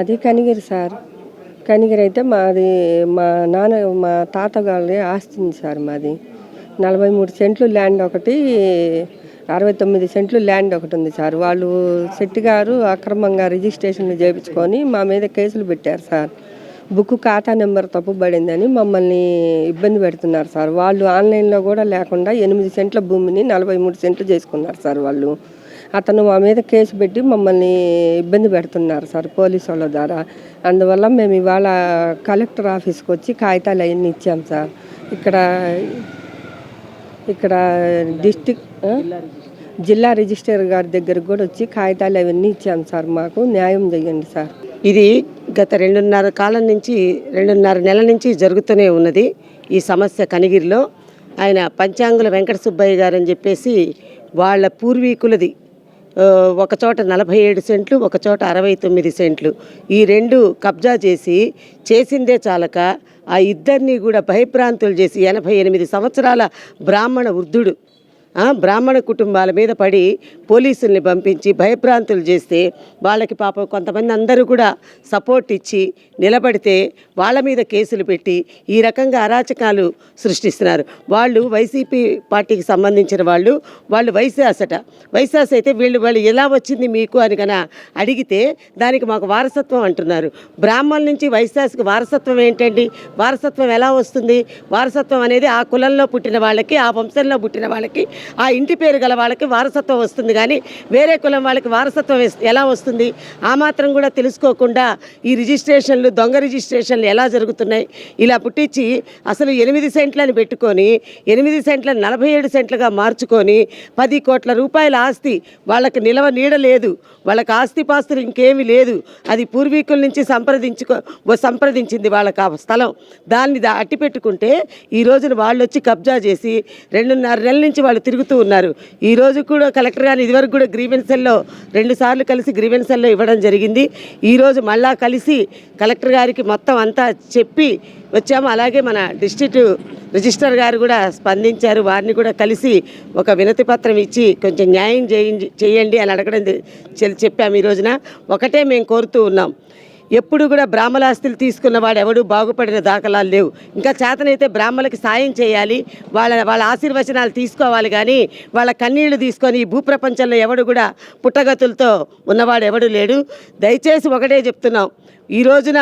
మాది కనిగిరి సార్. కనిగిరి అయితే మాది మా నాన్న మా తాతగారి ఆస్తి ఉంది సార్ మాది. నలభై మూడు సెంట్లు ల్యాండ్ ఒకటి అరవై తొమ్మిది సెంట్లు ల్యాండ్ ఒకటి ఉంది సార్. వాళ్ళు శెట్టి గారు అక్రమంగా రిజిస్ట్రేషన్లు చేయించుకొని మా మీద కేసులు పెట్టారు సార్. బుక్ ఖాతా నెంబర్ తప్పుబడిందని మమ్మల్ని ఇబ్బంది పెడుతున్నారు సార్. వాళ్ళు ఆన్లైన్లో కూడా లేకుండా ఎనిమిది సెంట్ల భూమిని నలభై మూడు సెంట్లు చేసుకున్నారు సార్ వాళ్ళు. అతను మా మీద కేసు పెట్టి మమ్మల్ని ఇబ్బంది పెడుతున్నారు సార్ పోలీసు వాళ్ళ ద్వారా. అందువల్ల మేము ఇవాళ కలెక్టర్ ఆఫీస్కి వచ్చి కాగితాలు అవన్నీ ఇచ్చాం సార్. ఇక్కడ ఇక్కడ డిస్టిక్ జిల్లా రిజిస్టర్ గారి దగ్గరకు కూడా వచ్చి కాగితాలు అవన్నీ ఇచ్చాం సార్ మాకు. న్యాయం చేయండి సార్. ఇది గత రెండున్నర కాలం నుంచి రెండున్నర నెల నుంచి జరుగుతూనే ఉన్నది ఈ సమస్య కనిగిరిలో. ఆయన పంచాంగుల వెంకట సుబ్బయ్య గారు అని చెప్పేసి వాళ్ళ పూర్వీకులది ఒక చోట నలభై ఏడు సెంట్లు ఒక చోట అరవై తొమ్మిది సెంట్లు. ఈ రెండు కబ్జా చేసి చేసిందే చాలక ఆ ఇద్దరిని కూడా భయప్రాంతులు చేసి ఎనభై ఎనిమిది సంవత్సరాల బ్రాహ్మణ వృద్ధుడు బ్రాహ్మణ కుటుంబాల మీద పడి పోలీసుల్ని పంపించి భయభ్రాంతులు చేస్తే వాళ్ళకి పాపం కొంతమంది అందరూ కూడా సపోర్ట్ ఇచ్చి నిలబడితే వాళ్ళ మీద కేసులు పెట్టి ఈ రకంగా అరాచకాలు సృష్టిస్తున్నారు. వాళ్ళు వైసీపీ పార్టీకి సంబంధించిన వాళ్ళు వాళ్ళు వైశాసట. వైశాస్ అయితే వీళ్ళు వాళ్ళు ఎలా వచ్చింది మీకు అని కన అడిగితే దానికి మాకు వారసత్వం అంటున్నారు. బ్రాహ్మణుల నుంచి వైశాస్కి వారసత్వం ఏంటండి? వారసత్వం ఎలా వస్తుంది? వారసత్వం అనేది ఆ కులంలో పుట్టిన వాళ్ళకి ఆ వంశంలో పుట్టిన వాళ్ళకి ఆ ఇంటి పేరు గల వాళ్ళకి వారసత్వం వస్తుంది కానీ వేరే కులం వాళ్ళకి వారసత్వం ఎలా వస్తుంది? ఆ మాత్రం కూడా తెలుసుకోకుండా ఈ రిజిస్ట్రేషన్లు దొంగ రిజిస్ట్రేషన్లు ఎలా జరుగుతున్నాయి? ఇలా పుట్టించి అసలు ఎనిమిది సెంట్లని పెట్టుకొని ఎనిమిది సెంట్లను నలభై ఏడు సెంట్లుగా మార్చుకొని పది కోట్ల రూపాయల ఆస్తి వాళ్ళకి నిలవ నీడ లేదు. వాళ్ళకి ఆస్తి పాస్తులు ఇంకేమీ లేదు. అది పూర్వీకుల నుంచి సంప్రదించుకో సంప్రదించింది వాళ్ళకి ఆ స్థలం. దాన్ని అట్టి పెట్టుకుంటే ఈ రోజున వాళ్ళు వచ్చి కబ్జా చేసి రెండున్నర నెలల నుంచి వాళ్ళు తిరుగుతూ ఉన్నారు. ఈ రోజు కూడా కలెక్టర్ గారు ఇదివరకు కూడా గ్రీవెన్సల్లో రెండు సార్లు కలిసి గ్రీవెన్సల్లో ఇవ్వడం జరిగింది. ఈరోజు మళ్ళా కలిసి కలెక్టర్ గారికి మొత్తం అంతా చెప్పి వచ్చాము. అలాగే మన డిస్ట్రిక్ట్ రిజిస్టర్ గారు కూడా స్పందించారు. వారిని కూడా కలిసి ఒక వినతి పత్రం ఇచ్చి కొంచెం న్యాయం చేయండి చేయండి అని అడగడం చె- చెప్పాము ఈ రోజున. ఒకటే మేము కోరుతూ ఉన్నాం. ఎప్పుడు కూడా బ్రాహ్మణాస్తులు తీసుకున్న వాడు ఎవడు బాగుపడిన దాఖలాలు లేవు. ఇంకా చేతనైతే బ్రాహ్మణులకి సాయం చేయాలి వాళ్ళ వాళ్ళ ఆశీర్వచనాలు తీసుకోవాలి కానీ వాళ్ళ కన్నీళ్ళు తీసుకొని ఈ భూప్రపంచంలో ఎవడు కూడా పుట్టగతులతో ఉన్నవాడు ఎవడు లేడు. దయచేసి ఒకటే చెప్తున్నాం. ఈ రోజున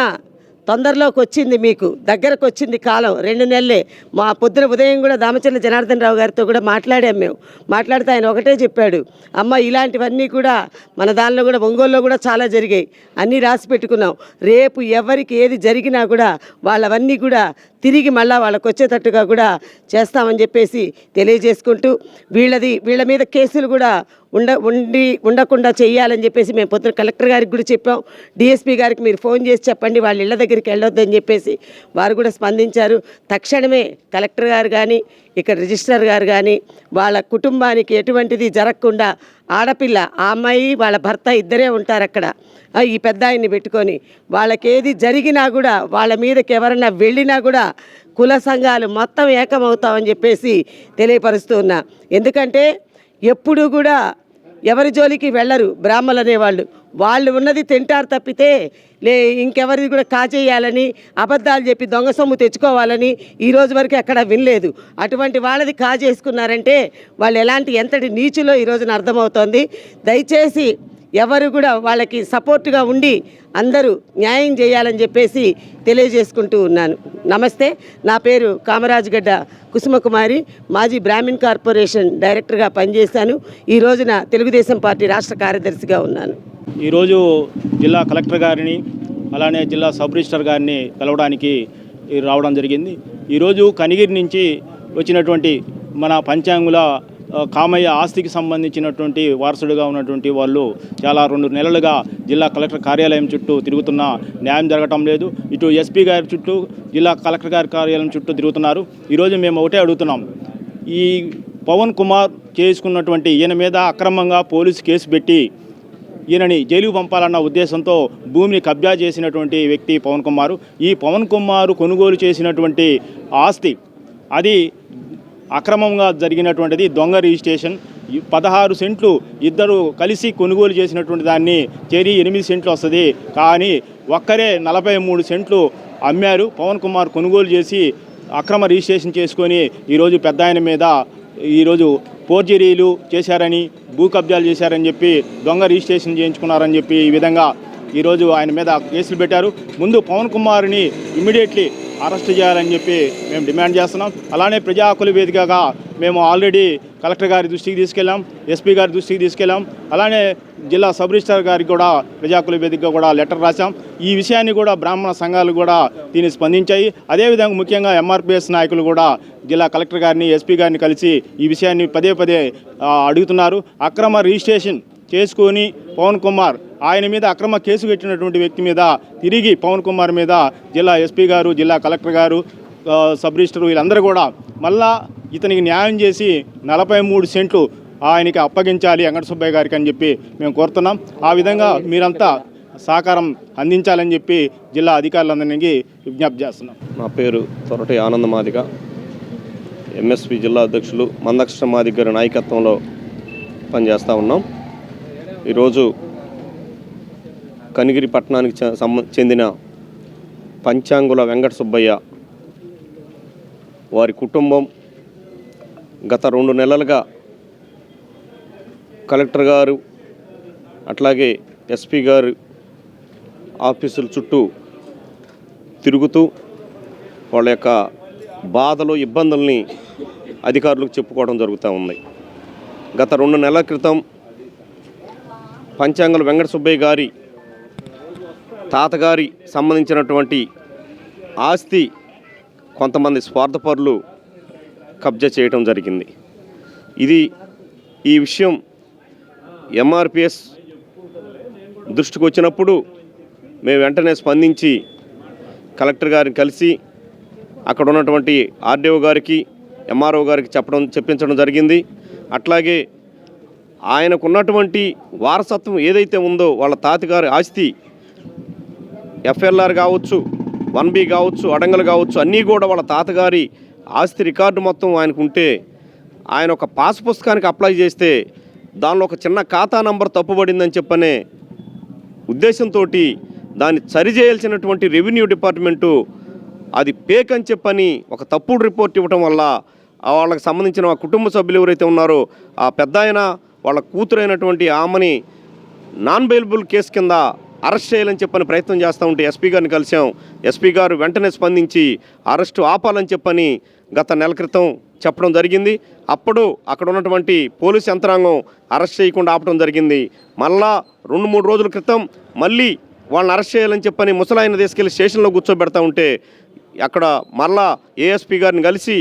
తొందరలోకి వచ్చింది మీకు దగ్గరకు వచ్చింది కాలం రెండు నెలలే. మా పొద్దున ఉదయం కూడా దామచర్ల జనార్దన్ రావు గారితో కూడా మాట్లాడాం మేము. మాట్లాడితే ఆయన ఒకటే చెప్పాడు అమ్మ ఇలాంటివన్నీ కూడా మన దానిలో కూడా ఒంగోలులో కూడా చాలా జరిగాయి. అన్నీ రాసి పెట్టుకున్నాం. రేపు ఎవరికి ఏది జరిగినా కూడా వాళ్ళవన్నీ కూడా తిరిగి మళ్ళీ వాళ్ళకు వచ్చేటట్టుగా కూడా చేస్తామని చెప్పేసి తెలియజేసుకుంటూ వీళ్ళది వీళ్ళ మీద కేసులు కూడా ఉండ ఉండి ఉండకుండా చేయాలని చెప్పేసి మేము పొద్దున కలెక్టర్ గారికి కూడా చెప్పాం. డిఎస్పీ గారికి మీరు ఫోన్ చేసి చెప్పండి వాళ్ళ ఇళ్ళ దగ్గరికి వెళ్ళొద్దని చెప్పేసి వారు కూడా స్పందించారు. తక్షణమే కలెక్టర్ గారు కానీ ఇక్కడ రిజిస్టర్ గారు కానీ వాళ్ళ కుటుంబానికి ఎటువంటిది జరగకుండా ఆడపిల్ల ఆ అమ్మాయి వాళ్ళ భర్త ఇద్దరే ఉంటారు అక్కడ ఈ పెద్ద ఆయన్ని పెట్టుకొని వాళ్ళకేది జరిగినా కూడా వాళ్ళ మీదకి ఎవరన్నా వెళ్ళినా కూడా కుల సంఘాలు మొత్తం ఏకమవుతామని చెప్పేసి తెలియపరుస్తూ ఉన్నా. ఎందుకంటే ఎప్పుడు కూడా ఎవరి జోలికి వెళ్ళరు బ్రాహ్మలు అనేవాళ్ళు. వాళ్ళు ఉన్నది తింటారు తప్పితే లే ఇంకెవరిది కూడా కాజేయాలని అబద్ధాలు చెప్పి దొంగ సొమ్ము తెచ్చుకోవాలని ఈ రోజు వరకు ఎక్కడ వినలేదు. అటువంటి వాళ్ళది కాజేసుకున్నారంటే వాళ్ళు ఎలాంటి ఎంతటి నీచులో ఈ రోజున అర్థమవుతోంది. దయచేసి ఎవరు కూడా వాళ్ళకి సపోర్టుగా ఉండి అందరూ న్యాయం చేయాలని చెప్పేసి తెలియజేసుకుంటూ ఉన్నాను. నమస్తే నా పేరు కామరాజుగడ్డ కుసుమకుమారి మాజీ బ్రాహ్మిన్ కార్పొరేషన్ డైరెక్టర్గా పనిచేశాను. ఈ రోజున తెలుగుదేశం పార్టీ రాష్ట్ర కార్యదర్శిగా ఉన్నాను. ఈరోజు జిల్లా కలెక్టర్ గారిని అలానే జిల్లా సబ్ రిజిస్టర్ గారిని కలవడానికి రావడం జరిగింది. ఈరోజు కనిగిరి నుంచి వచ్చినటువంటి మన పంచాంగుల కామయ్య ఆస్తికి సంబంధించినటువంటి వారసుడుగా ఉన్నటువంటి వాళ్ళు చాలా రెండు నెలలుగా జిల్లా కలెక్టర్ కార్యాలయం చుట్టూ తిరుగుతున్న న్యాయం జరగటం లేదు. ఇటు ఎస్పీ గారి చుట్టూ జిల్లా కలెక్టర్ గారి కార్యాలయం చుట్టూ తిరుగుతున్నారు. ఈరోజు మేము ఒకటే అడుగుతున్నాం. ఈ పవన్ కుమార్ చేసుకున్నటువంటి ఈయన మీద అక్రమంగా పోలీసు కేసు పెట్టి ఈయనని జైలుకు పంపాలన్న ఉద్దేశంతో భూమిని కబ్జా చేసినటువంటి వ్యక్తి పవన్ కుమారు. ఈ పవన్ కుమారు కొనుగోలు చేసినటువంటి ఆస్తి అది అక్రమంగా జరిగినటువంటిది దొంగ రిజిస్ట్రేషన్. ఈ పదహారు సెంట్లు ఇద్దరు కలిసి కొనుగోలు చేసినటువంటి దాన్ని చేరి ఎనిమిది సెంట్లు వస్తుంది. కానీ ఒక్కరే నలభై మూడు సెంట్లు అమ్మారు. పవన్ కుమార్ కొనుగోలు చేసి అక్రమ రిజిస్ట్రేషన్ చేసుకొని ఈరోజు పెద్ద ఆయన మీద ఈరోజు ఫోర్జరీలు చేశారని భూ కబ్జాలు చేశారని చెప్పి దొంగ రిజిస్ట్రేషన్ చేయించుకున్నారని చెప్పి ఈ విధంగా ఈరోజు ఆయన మీద కేసులు పెట్టారు. ముందు పవన్ కుమార్ని ఇమ్మీడియట్లీ అరెస్ట్ చేయాలని చెప్పి మేము డిమాండ్ చేస్తున్నాం. అలానే ప్రజా హక్కుల వేదికగా మేము ఆల్రెడీ కలెక్టర్ గారి దృష్టికి తీసుకెళ్ళాం ఎస్పీ గారి దృష్టికి తీసుకెళ్ళాం. అలానే జిల్లా సబ్ రిజిస్టర్ గారికి కూడా ప్రజాకుల వేదికగా కూడా లెటర్ రాశాం. ఈ విషయాన్ని కూడా బ్రాహ్మణ సంఘాలు కూడా దీన్ని స్పందించాయి. అదేవిధంగా ముఖ్యంగా ఎంఆర్పిఎస్ నాయకులు కూడా జిల్లా కలెక్టర్ గారిని ఎస్పీ గారిని కలిసి ఈ విషయాన్ని పదే పదే అడుగుతున్నారు. అక్రమ రిజిస్ట్రేషన్ చేసుకొని పవన్ కుమార్ ఆయన మీద అక్రమ కేసు పెట్టినటువంటి వ్యక్తి మీద తిరిగి పవన్ కుమార్ మీద జిల్లా ఎస్పీ గారు జిల్లా కలెక్టర్ గారు సబ్ రిజిస్టర్ వీళ్ళందరూ కూడా మళ్ళా ఇతనికి న్యాయం చేసి నలభై మూడు సెంట్లు ఆయనకి అప్పగించాలి వెంకట సుబ్బయ్య గారికి అని చెప్పి మేము కోరుతున్నాం. ఆ విధంగా మీరంతా సహకారం అందించాలని చెప్పి జిల్లా అధికారులందరికీ విజ్ఞప్తి చేస్తున్నాం. నా పేరు తొరటి ఆనంద మాదిగ. ఎంఎస్పి జిల్లా అధ్యక్షులు మందకృష్ణ మాదిగ గారి నాయకత్వంలో పనిచేస్తూ ఉన్నాం. ఈరోజు కనిగిరి పట్టణానికి చె- చెందిన పంచాంగుల వెంకట సుబ్బయ్య వారి కుటుంబం గత రెండు నెలలుగా కలెక్టర్ గారు అట్లాగే ఎస్పీ గారు ఆఫీసుల చుట్టూ తిరుగుతూ వాళ్ళ యొక్క బాధలు ఇబ్బందుల్ని అధికారులకు చెప్పుకోవడం జరుగుతూ ఉంది. గత రెండు నెలల క్రితం పంచాంగుల వెంకట సుబ్బయ్య గారి తాతగారి సంబంధించినటువంటి ఆస్తి కొంతమంది స్వార్థపరులు కబ్జా చేయటం జరిగింది. ఇది ఈ విషయం ఎంఆర్పిఎస్ దృష్టికి వచ్చినప్పుడు మేము వెంటనే స్పందించి కలెక్టర్ గారిని కలిసి అక్కడ ఉన్నటువంటి ఆర్డీఓ గారికి ఎంఆర్ఓ గారికి చెప్పడం చెప్పించడం జరిగింది. అట్లాగే ఆయనకున్నటువంటి వారసత్వం ఏదైతే ఉందో వాళ్ళ తాతగారి ఆస్తి ఎఫ్ఎల్ఆర్ కావచ్చు వన్ బి కావచ్చు అడంగలు కావచ్చు అన్నీ కూడా వాళ్ళ తాతగారి ఆస్తి రికార్డు మొత్తం ఆయనకు ఉంటే ఆయన ఒక పాస్ పుస్తకానికి అప్లై చేస్తే దానిలో ఒక చిన్న ఖాతా నంబర్ తప్పుబడిందని చెప్పనే ఉద్దేశంతో దాన్ని సరిచేయాల్సినటువంటి రెవెన్యూ డిపార్ట్మెంటు అది పేక్ అని చెప్పని ఒక తప్పుడు రిపోర్ట్ ఇవ్వటం వల్ల వాళ్ళకి సంబంధించిన ఆ కుటుంబ సభ్యులు ఎవరైతే ఉన్నారో ఆ పెద్ద వాళ్ళ కూతురైనటువంటి ఆమెని నాన్ బెయిలబుల్ కేసు కింద అరెస్ట్ చేయాలని చెప్పని ప్రయత్నం చేస్తూ ఉంటే ఎస్పీ గారిని కలిసాం ఎస్పీ గారు వెంటనే స్పందించి అరెస్టు ఆపాలని చెప్పని గత నెల క్రితం చెప్పడం జరిగింది. అప్పుడు అక్కడ ఉన్నటువంటి పోలీస్ యంత్రాంగం అరెస్ట్ చేయకుండా ఆపడం జరిగింది. మళ్ళా రెండు మూడు రోజుల క్రితం మళ్ళీ వాళ్ళని అరెస్ట్ చేయాలని చెప్పని ముసలాయన తీసుకెళ్ళి స్టేషన్లో కూర్చోబెడతా ఉంటే అక్కడ మళ్ళా ఏఎస్పీ గారిని కలిసి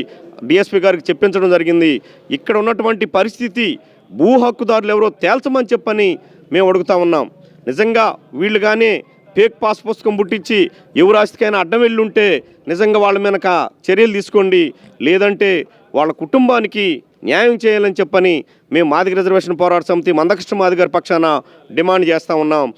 డిఎస్పీ గారికి చెప్పించడం జరిగింది. ఇక్కడ ఉన్నటువంటి పరిస్థితి భూ హక్కుదారులు ఎవరో తేల్చమని చెప్పని మేము అడుగుతా ఉన్నాం. నిజంగా వీళ్ళు కానీ ఫేక్ పాస్ పుస్తకం పుట్టించి యువరాశికైనా అడ్డం వెళ్ళి ఉంటే నిజంగా వాళ్ళ వెనక చర్యలు తీసుకోండి. లేదంటే వాళ్ళ కుటుంబానికి న్యాయం చేయాలని చెప్పని మేము మాదిగ రిజర్వేషన్ పోరాట సమితి మందకృష్ణ మాదిగారి పక్షాన డిమాండ్ చేస్తూ ఉన్నాం.